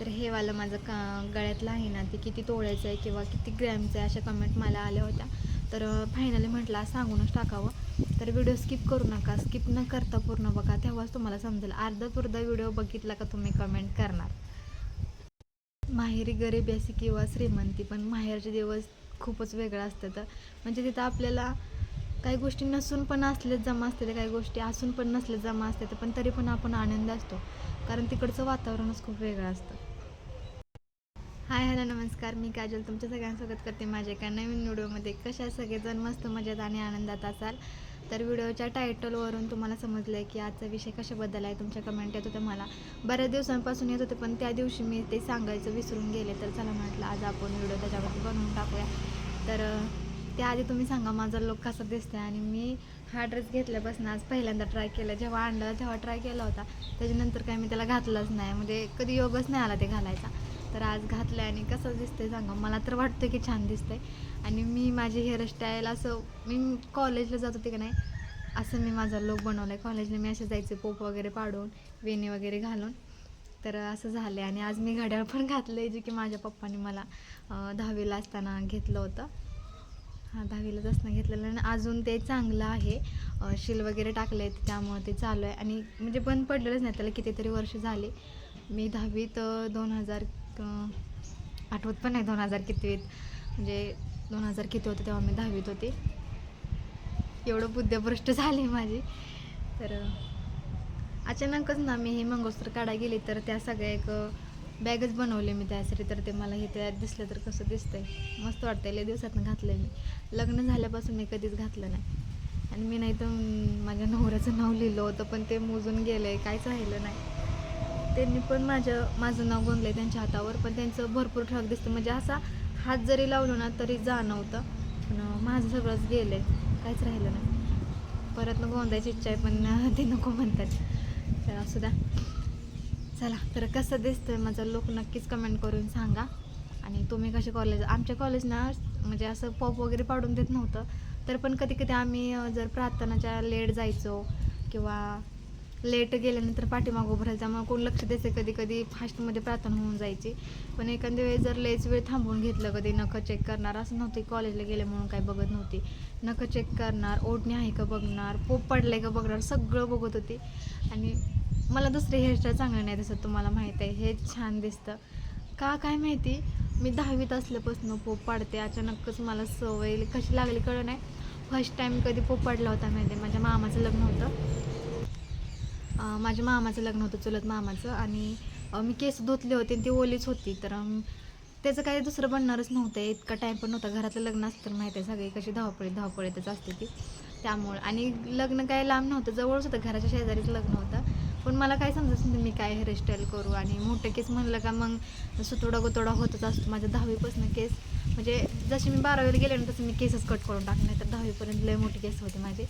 तर हे वालं माझं का गळ्यातलं आहे ना ते किती तोळ्याचं आहे किंवा किती ग्रॅमचं आहे अशा कमेंट मला आल्या होत्या. तर फायनली म्हटलं सांगूनच टाकावं. तर व्हिडिओ स्किप करू नका. स्किप न करता पूर्ण बघा. तेव्हाच तुम्हाला समजेल. अर्धा पुर्धा व्हिडिओ बघितला का तुम्ही कमेंट करणार? माहेरी गरीब असे किंवा श्रीमंती पण माहेरचे दिवस खूपच वेगळं असतं तर म्हणजे तिथं आपल्याला काही गोष्टी नसून पण असलेच जमा असते काही गोष्टी असून पण नसले जमा असते पण तरी पण आपण आनंद असतो. कारण तिकडचं वातावरणच खूप वेगळं असतं. हाय हॅलो नमस्कार. मी काजल. तुमच्या सगळ्यांसोबत करते माझ्या एका नवीन व्हिडिओमध्ये. कशा सगळेजण? मस्त मजेत आणि आनंदात असाल? तर व्हिडिओच्या टायटलवरून तुम्हाला समजलं आहे की आजचा विषय कशाबद्दल आहे? तुमच्या कमेंट येत होत्या मला. बऱ्याच दिवसांपासून येत होते पण त्या दिवशी मी ते सांगायचं विसरून गेले. तर चला म्हटलं आज आपण व्हिडिओ त्याच्यावरती बनवून टाकूया. तर त्याआधी तुम्ही सांगा माझा लोक कसा दिसतोय? आणि मी हा ड्रेस घेतल्यापासून आज पहिल्यांदा ट्राय केला. जेव्हा आणलं तेव्हा ट्राय केला होता. त्याच्यानंतर काय मी त्याला घातलंच नाही. म्हणजे कधी योगच नाही आला ते घालायचा. तर आज घातलं आणि कसं दिसतंय सांगा? मला तर वाटतं की छान दिसतंय. आणि मी माझी हेअरस्टाईल असं मी कॉलेजला जात होते का नाही असं मी माझा लोक बनवला आहे कॉलेजला मी असे जायचे पोप वगैरे पाडून वेणी वगैरे घालून. तर असं झालं आणि आज मी घड्याळ पण घातलं आहे जे की माझ्या पप्पाने मला दहावीला असताना घेतलं होतं. हां दहावीलाच असताना घेतलेलं. आणि अजून ते चांगलं आहे. शिल वगैरे टाकले आहेत त्यामुळं ते चालू आहे. आणि म्हणजे बंद पडलेलंच नाही त्याला कितीतरी वर्ष झाले. मी दहावीत दोन हजार आठवत पण नाही दोन हजार कितवीत म्हणजे दोन हजार किती होते तेव्हा मी दहावीत होते. एवढं बुद्धभ्रष्ट झाली माझी. तर अचानकच ना मी हे मंगळसूत्र काढा गेले तर त्या सगळ्या एक बॅगच बनवले मी त्यासाठी. तर ते मला हे त्यात दिसलं तर कसं दिसतंय. मस्त वाटतं लय दिवसातनं घातलं मी. लग्न झाल्यापासून मी कधीच घातलं नाही. आणि मी नाही तर माझ्या नवऱ्याचं नाव लिहिलं होतं पण ते मोजून गेलं आहे काहीच राहिलं नाही. त्यांनी पण माझं माझं नाव गोंदलं आहे त्यांच्या हातावर पण त्यांचं भरपूर ठळक दिसतं. म्हणजे असा हात जरी लावलो ना तरी जाणवतं. पण माझं सगळंच गेलं आहे काहीच राहिलं नाही. परत न गोंदायची इच्छा आहे पण ते नको म्हणतात. तर असू द्या. चला तर कसं दिसतंय माझा लोक नक्कीच कमेंट करून सांगा. आणि तुम्ही कसे कॉलेज आमच्या कॉलेज ना म्हणजे असं पॉप वगैरे पाडून देत नव्हतं. तर पण कधी कधी आम्ही जर प्रार्थनाच्या लेट जायचो किंवा लेट गेल्यानंतर पाठीमागं उभं राहायचं. मग कोण लक्ष द्यायचं कधी कधी फास्टमध्ये प्रार्थना होऊन जायची. पण एखाद्या वेळेस जर लयच वेळ थांबवून घेतलं कधी नखं चेक करणार असं नव्हती कॉलेजला गेले म्हणून काय बघत नव्हती. नखं चेक करणार ओढणी आहे का बघणार पोप पडलं का बघणार सगळं बघत होती. आणि मला दुसरे हेअरस्टाईल चांगलं नाही दिसत तुम्हाला माहीत आहे. हे छान दिसतं. का काय माहिती? मी दहावीत असल्यापासून पोप पाडते. अचानकच मला सवय कशी लागली कळलं नाही. फर्स्ट टाईम कधी पोप पाडला होता माहिती आहे. माझ्या मामाचं लग्न होतं. माझ्या मामाचं लग्न होतं चुलत मामाचं आणि मी केस धुतले होते आणि ती ओलीच होती. तर त्याचं काही दुसरं बनणारच नव्हतं. इतका टाईम पण नव्हता घरातलं लग्न असतं तर माहिती आहे सगळी कशी धावपळीत धावपळीतच असते ती. त्यामुळं आणि लग्न काय लांब नव्हतं जवळच होतं घराच्या शेजारीच लग्न होतं. पण मला काय समजत नाही मी काय हेअरस्टाईल करू आणि मोठं केस म्हणलं का मग सुतोडा गोतोडा होतच असतो माझ्या दहावीपासून केस. म्हणजे जशी मी बारावीला गेले ना तसं मी केसच कट करून टाकले तर दहावीपर्यंत लय मोठे केस होते माझे.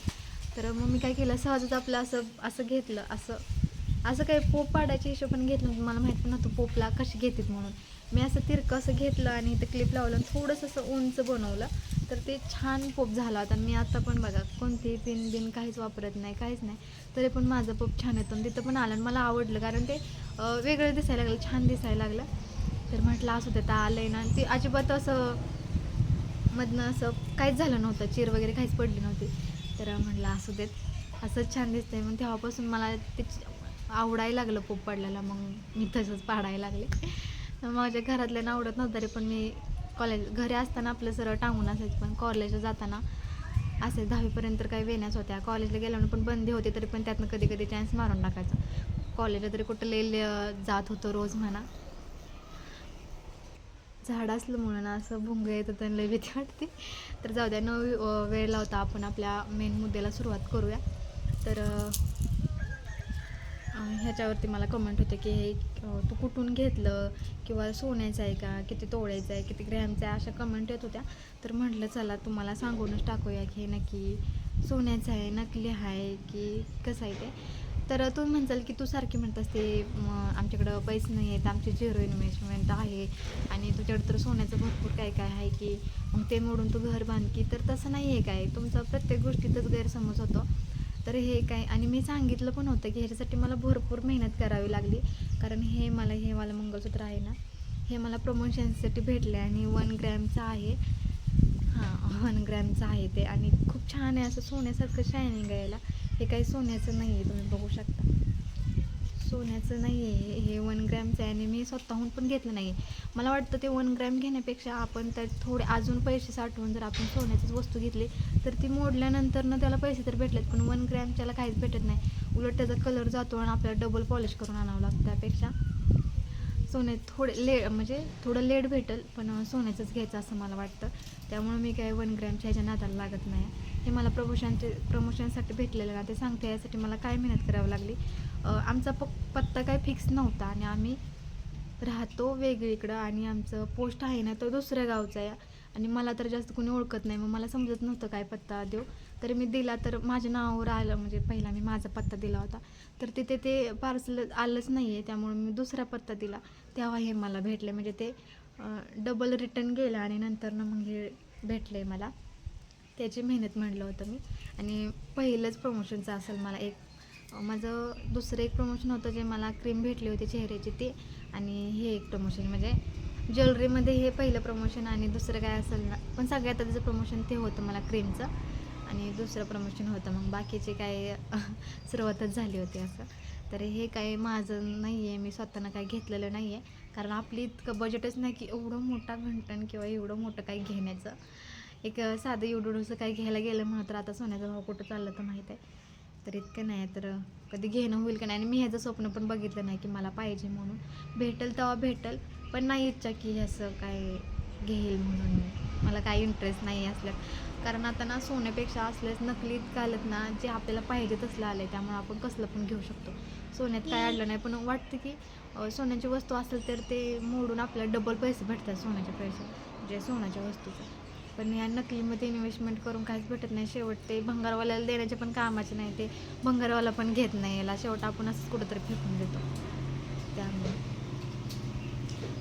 तर मग मी काय केलं सहजच आपलं असं असं घेतलं असं असं काही पोप पाडायच्या हिशोबाने घेतलं मला माहीत पण नव्हतं पोपला कशी घेतात म्हणून. मी असं तिरकं असं घेतलं आणि इथं क्लिप लावलं आणि थोडंसं असं उंच बनवलं. तर ते छान पोप झाला होता. मी आता पण बघा कोणतीही पिन बिन काहीच वापरत नाही काहीच नाही. तरी पण माझं पोप छान येतं आणि तिथं पण आलं आणि मला आवडलं कारण ते वेगळं दिसायला लागलं छान दिसायला लागलं. तर म्हटलं असं ते आलं आहे ना. ते अजिबात असं मधनं असं काहीच झालं नव्हतं. चीर वगैरे काहीच पडली नव्हती. तर म्हटलं असू देत. असंच छान दिसतंय. मग तेव्हापासून मला ते आवडायला लागलं पोपडल्याला पडलेला. मग मी तसंच पाडायला लागले. तर माझ्या घरातल्यानं आवडत नव्हतं तरी पण मी कॉलेज घरी असताना आपलं सरळ टांगून असायचं. पण कॉलेजला जाताना असे दहावीपर्यंत काही वेण्याच होत्या. कॉलेजला गेल्यावर पण बंदी होते तरी पण त्यातनं कधी कधी चान्स मारून टाकायचा. कॉलेजला तरी कुठं ले जात होतो रोज म्हणा. झाड असलं म्हणून असं भुंग येत होतं आणि भीती वाटते. तर जाऊ द्या न वेळ लावता आपण आपल्या मेन मुद्द्याला सुरुवात करूया. तर ह्याच्यावरती मला कमेंट होतं की हे तू कुठून घेतलं? किंवा सोन्याचं आहे का? किती तोळ्याचं आहे? किती ग्रॅमचं आहे? अशा कमेंट येत होत्या. तर म्हटलं चला तुम्हाला सांगूनच टाकूया की हे नक्की सोन्याचं आहे नकली आहे की कसं आहे ते. तर तू म्हणचाल की तू सारखी म्हणत असते आमच्याकडं पैसे नाही आहेत आमची झिरो इन्व्हेस्टमेंट आहे आणि तुझ्याकडं तर सोन्याचं भरपूर काय काय आहे की मग ते मोडून तू घर बांध की तर तसं नाही आहे काय? तुमचा प्रत्येक गोष्टीतच गैरसमज होतो. तर हे काय? आणि मी सांगितलं पण होतं की ह्याच्यासाठी मला भरपूर मेहनत करावी लागली. कारण हे मला हे मला मंगळसूत्र आहे ना हे मला प्रमोशनसाठी भेटले आणि वन ग्रॅमचं आहे. हां वन ग्रॅमचं आहे ते. आणि खूप छान आहे असं सोन्यासारखं शायनिंग यायला हे काही सोन्याचं नाही आहे तुम्ही बघू शकता. सोन्याचं नाही आहे हे वन ग्रॅमचं आहे आणि मी स्वतःहून पण घेतलं नाही आहे. मला वाटतं ते वन ग्रॅम घेण्यापेक्षा आपण त्यात थोडे अजून पैसे साठवून जर आपण सोन्याचीच वस्तू घेतली तर ती मोडल्यानंतर ना त्याला पैसे तर भेटलेत पण वन ग्रॅमच्याला काहीच भेटत नाही. उलट त्याचा कलर जातो आणि आपल्याला डबल पॉलिश करून आणावं लागतं. त्यापेक्षा सोने थोडे ले म्हणजे थोडं लेट भेटेल पण सोन्याचंच घ्यायचं असं मला वाटतं. त्यामुळे मी काय वन ग्रॅमच्या ह्याच्या नादाला लागत नाही. हे मला प्रमोशनचे प्रमोशनसाठी भेटलेलं ना ते सांगते यासाठी मला काय मेहनत करावी लागली. आमचा प पत्ता काय फिक्स नव्हता आणि आम्ही राहतो वेगळीकडं आणि आमचं पोस्ट आहे ना तो दुसऱ्या गावचा आहे. आणि मला तर जास्त कोणी ओळखत नाही. मग मला समजत नव्हतं काय पत्ता देऊ. तर मी दिला तर माझ्या नावावर आलं. म्हणजे पहिला मी माझा पत्ता दिला होता. तर तिथे ते पार्सल आलंच नाही आहे त्यामुळे मी दुसरा पत्ता दिला. तेव्हा हे मला भेटले. म्हणजे ते डबल रिटर्न गेलं आणि नंतर ना मग हे भेटले मला. त्याची मेहनत म्हणलं होतं मी. आणि पहिलंच प्रमोशनचं असेल मला एक. माझं दुसरं एक प्रमोशन होतं जे मला क्रीम भेटली होती चेहऱ्याची ती. आणि हे एक प्रमोशन म्हणजे ज्वेलरीमध्ये हे पहिलं प्रमोशन आणि दुसरं काय असेल ना पण सगळ्यात आधीचं प्रमोशन ते होतं मला क्रीमचं आणि दुसरं प्रमोशन होतं मग बाकीचे काय सुरुवातच झाली होती असं. तर हे काय माझं नाही आहे मी स्वतःनं काय घेतलेलं नाही आहे कारण आपली इतकं बजेटच नाही की एवढं मोठा घंटण किंवा एवढं मोठं काही घेण्याचं. एक साधं एवढं काही घ्यायला गेलं म्हणून तर आता सोन्याचा भाव कुठं चाललं तर माहीत आहे. तर इतकं नाही तर कधी घेणं होईल का नाही? आणि मी ह्याचं स्वप्न पण बघितलं नाही की मला पाहिजे म्हणून. भेटेल तेव्हा भेटेल पण नाही इच्छा की ह्याचं असं काय घेईल म्हणून. मला काही इंटरेस्ट नाही असल्या कारण आता ना सोन्यापेक्षा असल्यास नकली घालत ना जे आपल्याला पाहिजे तसलं आलं आहे त्यामुळे आपण कसलं पण घेऊ शकतो. सोन्यात काय अडलं नाही पण वाटतं की सोन्याची वस्तू असेल तर ते मोडून आपल्याला डबल पैसे भेटतात सोन्याचे पैसे म्हणजे सोन्याच्या वस्तूचं. पण या नकलीमध्ये इन्व्हेस्टमेंट करून काहीच भेटत नाही. शेवट ते भंगारवाल्याला देण्याचे पण कामाचे नाही ते भंगारवाला पण घेत नाही. याला शेवट आपण असंच कुठंतरी फेकून देतो. त्यामुळे.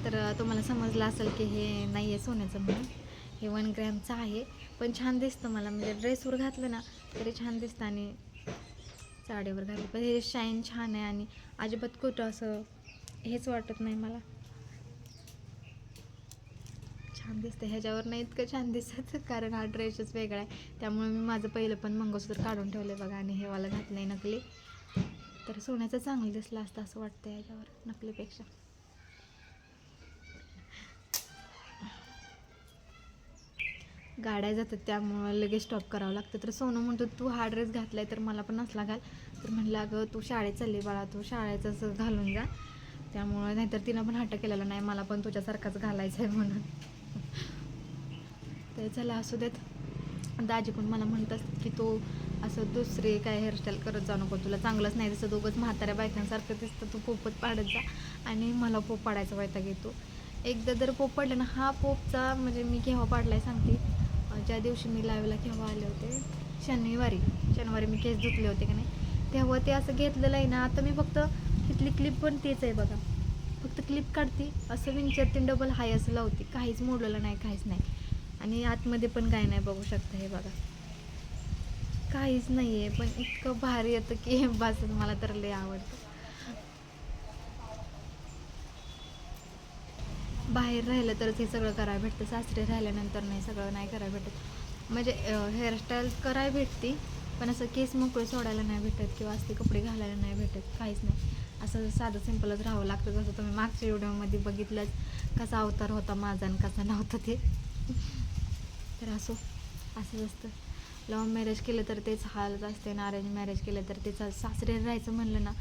तर तुम्हाला समजलं असेल की हे नाही आहे सोन्याचं म्हणून. हे वन ग्रॅमचं आहे. पण छान दिसतं मला. म्हणजे ड्रेसवर घातलं ना तरी छान दिसतं आणि साडीवर घातलं. पण हे शाईन छान आहे आणि अजिबात कुठं असं हेच वाटत नाही मला. छान दिसतं. ह्याच्यावर नाही इतकं छान दिसत कारण हा ड्रेसच वेगळा आहे. त्यामुळे मी माझं पहिलं पण मंगळसूत्र काढून ठेवलं आहे बघा आणि हे वाला घातलं आहे नकली. तर सोन्याचं चांगलं दिसलं असतं असं वाटतं ह्याच्यावर नकलीपेक्षा. गाड्या जातात त्यामुळं लगेच स्टॉप करावं लागतं. तर सोनू म्हणतो तू हा ड्रेस घातला आहे तर मला पण असला घाल. तर म्हणलं अगं तू शाळेत चालली बाळा तू शाळेचं असं घालून जा. त्यामुळं नाहीतर तिनं पण हट्ट केलेला नाही मला पण तुझ्यासारखाच घालायचं आहे म्हणून. तर चला असू देत. दाजी पण मला म्हणतात की तू असं दुसरे काय हेअरस्टाईल करत जाऊ नको तुला चांगलंच नाही दिसत दोघंच म्हाताऱ्या बायकांसारखं दिसतं तू पोपत पाडत जा. आणि मला पोप पाडायचा वैताग येतो. एकदा जर पोप पडला ना हा पोपचा म्हणजे मी केव्हा पाडलाय सांगते. ज्या दिवशी मी लावेला केव्हा आले होते शनिवारी. शनिवारी मी केस धुतले होते की नाही तेव्हा ते असं घेतलेलं आहे ना आता मी फक्त तिथली क्लिप पण तेच आहे बघा. फक्त क्लिप काढते असं विंचरते डबल हाय असं लावते काहीच मोडलेलं नाही काहीच नाही. आणि आतमध्ये पण काय नाही बघू शकता हे बघा. काहीच नाही आहे पण इतकं भारी येतं की हे बासच मला तर लय आवडतं. बाहेर राहिलं तरच हे सगळं करायला भेटतं. सासरे राहिल्यानंतर नाही सगळं नाही करायला भेटत. म्हणजे हेअरस्टाईल करायला भेटते पण असं केस मोकळे सोडायला नाही भेटत किंवा असते कपडे घालायला नाही भेटत काहीच नाही. असं साधं सिंपलच राहावं लागतं. जसं तुम्ही मागच्या व्हिडिओमध्ये बघितलंच कसा अवतार होता माझा आणि कसा नव्हता ते. तर असो असंच असतं. लव्ह मॅरेज केलं तर तेच हालत असते आणि अरेंज मॅरेज केलं तर तेच सासरे राहायचं म्हणलं ना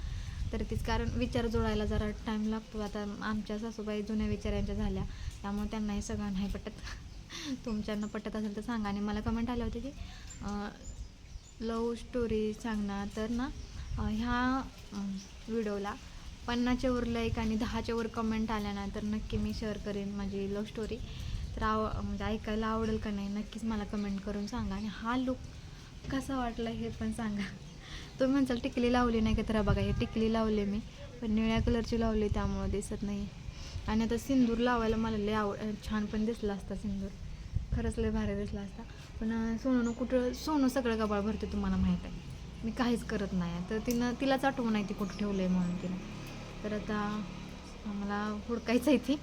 तर तीच कारण विचार जुळायला जरा टाईम लागतो. आता आमच्या सासूबाई जुन्या विचारांच्या झाल्या. त्यामुळे त्यांना हे सगळं नाही पटत. तुमच्यांना पटत असेल तर सांगा. आणि मला कमेंट आल्या होत्या की लव स्टोरी सांगणार तर ना ह्या व्हिडिओला पन्नाच्या वर लाईक आणि दहाच्या वर कमेंट आल्या ना तर नक्की मी शेअर करेन माझी लव्ह स्टोरी तर आव म्हणजे ऐकायला आवडेल का नाही नक्कीच मला कमेंट करून सांगा. आणि हा लुक कसा वाटला हे पण सांगा. तुम्ही म्हणसाल टिकली लावली नाही का? तर बघा हे टिकली लावली मी पण निळ्या कलरची लावली त्यामुळं दिसत नाही. आणि आता सिंदूर लावायला मला लय आवड छान पण दिसला असता सिंदूर. खरंच लय भारी दिसला असता. पण सोनूनं कुठं सोनू सगळं गबाळ भरते तुम्हाला माहीत आहे. मी काहीच करत नाही तर तिनं तिलाच आठवण नाही ती कुठं ठेवलं आहे म्हणून तिनं. तर आता मला हुडकायचं आहे ती.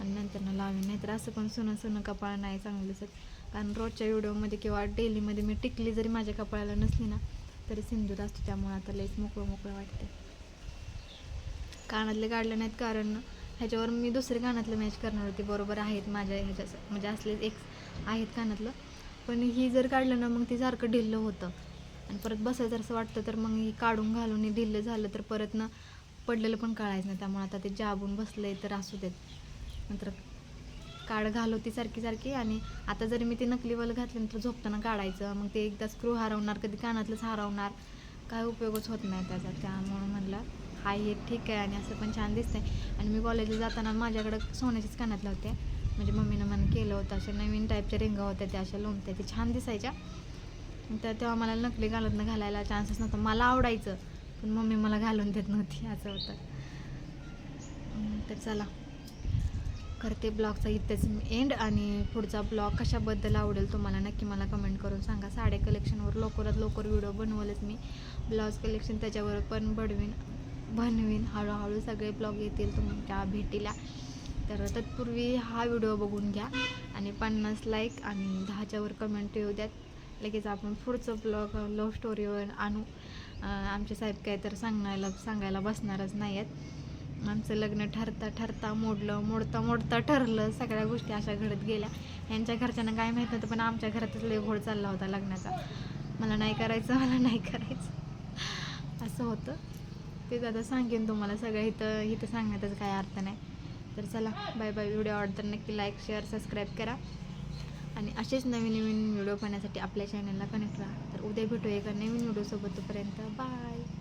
आणि नंतर ना नाही नाहीतर असं पण सोनं सोनं कपाळ नाही चांगलं दिसत. कारण रोजच्या व्हिडिओमध्ये किंवा डेलीमध्ये मी टिकली जरी माझ्या कपाळाला नसली ना तरी सिंदूर असतो त्यामुळे आता लईच मोकळं मोकळं वाटते कानातले काढले नाहीत कारण ह्याच्यावर मी दुसरे कानातलं मॅच करणार होते. बरोबर आहेत माझ्या ह्याच्या म्हणजे असले एक आहेत कानातलं. पण ही जर काढलं ना मग ती सारखं ढिल्लं होतं. आणि परत बसायचं असं वाटतं तर मग ही काढून घालून हे ढिल्लं झालं तर परत ना पडलेलं पण काढायचं नाही. त्यामुळे आता ते जाबून बसले तर असू देत. नंतर काढ होती सारखी सारखी आणि आता जरी मी ते नकलीवालं घातल्यानंतर झोपताना काढायचं. मग ते एकदा स्क्रू हरवणार कधी कानातलंच हरवणार. काय उपयोगच होत नाही त्याचा. त्यामुळं म्हणलं हाय हे ठीक आहे आणि असं पण छान दिसतंय. आणि मी कॉलेजला जाताना माझ्याकडं सोन्याचेच कानातल्या होत्या. म्हणजे मम्मीनं मन केलं होतं अशा नवीन टाईपच्या रिंगा होत्या त्या अशा लोमत्या ते छान दिसायच्या. तर तेव्हा मला नकली घालून घालायला चान्सेस नव्हता. मला आवडायचं पण मम्मी मला घालून देत नव्हती असं होतं. तर चला. करते ब्लॉगचा इथेच एंड आणि पुढचा ब्लॉग कशाबद्दल आवडेल तुम्हाला नक्की मला कमेंट करून सांगा. साड्या कलेक्शनवर लवकरात लवकर व्हिडिओ बनवलंच मी. ब्लाऊज कलेक्शन त्याच्यावर पण बनवीन बनवीन. हळूहळू सगळे ब्लॉग येतील तुमच्या भेटीला. तर तत्पूर्वी हा व्हिडिओ बघून घ्या आणि पन्नास लाईक आणि दहाच्यावर कमेंट येऊ द्यात. लगेच आपण पुढचं ब्लॉग लव्ह स्टोरीवर आणू. आमचे साहेब काय तर सांगायला सांगायला बसणारच नाही आहेत आमचं लग्न ठरता ठरता मोडलं मोडता मोडता ठरलं सगळ्या गोष्टी अशा घडत गेल्या. यांच्या घरच्यांना काय माहीत नव्हतं पण आमच्या घरातच लय घोळ चालला होता लग्नाचा. मला नाही करायचं मला नाही करायचं. असं होतं. ते दादा सांगेन तुम्हाला सगळं. इथं इथं सांगण्यातच काय अर्थ नाही. तर चला बाय बाय व्हिडिओ आवडतर नक्की लाईक शेअर सबस्क्राईब करा. आणि असेच नवीन नवीन व्हिडिओ पाहण्यासाठी आपल्या चॅनलला कनेक्ट राहा. तर उद्या भेटू एका नवीन व्हिडिओसोबत तोपर्यंत. बाय